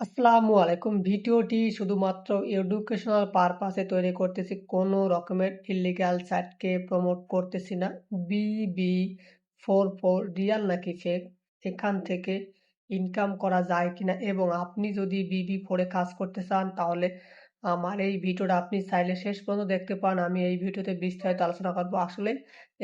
আসসালামু আলাইকুম। ভিডিওটি শুধুমাত্র এডুকেশনাল পারপাসে তৈরি করতেছি। কোনো রকমের ইলিগাল সাইটকে প্রমোট করতেছি না। B B four four real নাকি ফেক এখান থেকে ইনকাম করা যায় কিনা? এবং আপনি যদি বিবি ফোরে কাজ করতে চান, তাহলে আমার এই ভিডিওটা আপনি চাইলে শেষ পর্যন্ত দেখতে পান। আমি এই ভিডিওতে বিস্তারিত আলোচনা করব। আসলে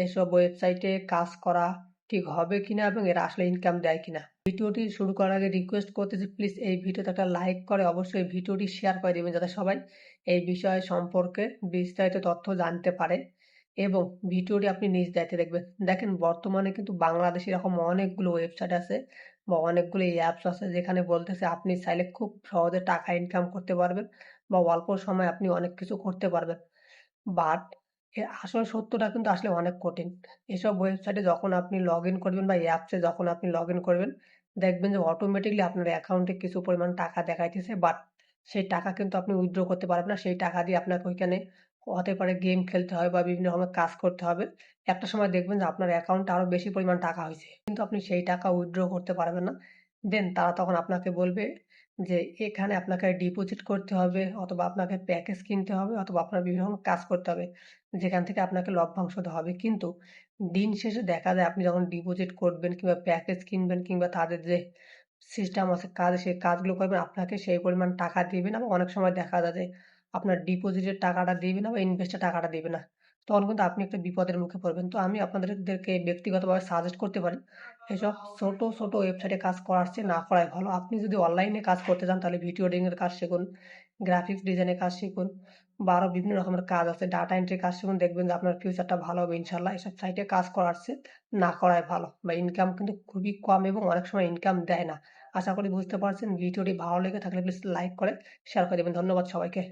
এসব ওয়েবসাইটে কাজ করা ঠিক হবে কিনা এবং এরা আসলে ইনকাম দেয় কিনা। ভিডিওটি শুরু করার আগে রিকোয়েস্ট করতেছি প্লিজ এই ভিডিওতে একটা লাইক করে, অবশ্যই ভিডিওটি শেয়ার করে দেবেন যাতে সবাই এই বিষয় সম্পর্কে বিস্তারিত তথ্য জানতে পারে এবং ভিডিওটি আপনি নিজ দায়িত্বে দেখবেন। দেখেন, বর্তমানে কিন্তু বাংলাদেশে এরকম অনেকগুলো ওয়েবসাইট আছে বা অনেকগুলো অ্যাপস আছে যেখানে বলতেছে আপনি চাইলে খুব সহজে টাকা ইনকাম করতে পারবেন বা অল্প সময় আপনি অনেক কিছু করতে পারবেন। বাট এর আসল সত্যটা কিন্তু আসলে অনেক কঠিন। এসব ওয়েবসাইটে যখন আপনি লগ ইন করবেন বা অ্যাপসে যখন আপনি লগ ইন করবেন, দেখবেন যে অটোমেটিকলি আপনার অ্যাকাউন্টে কিছু পরিমাণ টাকা দেখাইতেছে বাট সেই টাকা কিন্তু আপনি উইথড্র করতে পারবেন না। সেই টাকা দিয়ে আপনাকে ওইখানে হতে পারে গেম খেলতে হবে বা বিভিন্ন রকমের কাজ করতে হবে। একটা সময় দেখবেন যে আপনার অ্যাকাউন্টে আরও বেশি পরিমাণ টাকা হয়েছে কিন্তু আপনি সেই টাকা উইথড্র করতে পারবেন না। দেন তারা তখন আপনাকে বলবে যে, এখানে আপনাকে ডিপোজিট করতে হবে অথবা আপনাকে প্যাকেজ কিনতে হবে অথবা আপনার বিভিন্ন রকম কাজ করতে হবে। যেখান থেকে আপনাকে লভ্যাংশ হবে। কিন্তু দিন শেষে দেখা যায় আপনি যখন ডিপোজিট করবেন কিংবা প্যাকেজ কিনবেন কিংবা তাদের যে সিস্টেম আছে, কাজ সেই কাজগুলো করবেন, আপনাকে সেই পরিমাণ টাকা দিবে না। অনেক সময় দেখা যায় যে, আপনার ডিপোজিটের টাকাটা দিবে না বা ইনভেস্টের টাকাটা দিবে না। তখন কিন্তু আপনি একটা বিপদের মুখে পড়বেন। তো আমি আপনাদেরকে ব্যক্তিগতভাবে সাজেস্ট করতে পারি, এসব ছোট ছোট ওয়েবসাইটে কাজ করার চেয়ে না করাই ভালো। আপনি যদি অনলাইনে কাজ করতে চান, তাহলে ভিডিও এডিটিংয়ের কাজ শিখুন গ্রাফিক্স ডিজাইনের কাজ শিখুন বা আরও বিভিন্ন রকমের কাজ আছে ডাটা এন্ট্রি কাজ শিখুন, দেখবেন যে আপনার ফিউচারটা ভালো হবে ইনশাল্লাহ এসব সাইটে কাজ করার চেয়ে না করাই ভালো বা ইনকাম কিন্তু খুবই কম এবং অনেক সময় ইনকাম দেয় না। আশা করি বুঝতে পারছেন ভিডিওটি ভালো লেগে থাকলে প্লিজ লাইক করে শেয়ার করে দেবেন। ধন্যবাদ সবাইকে।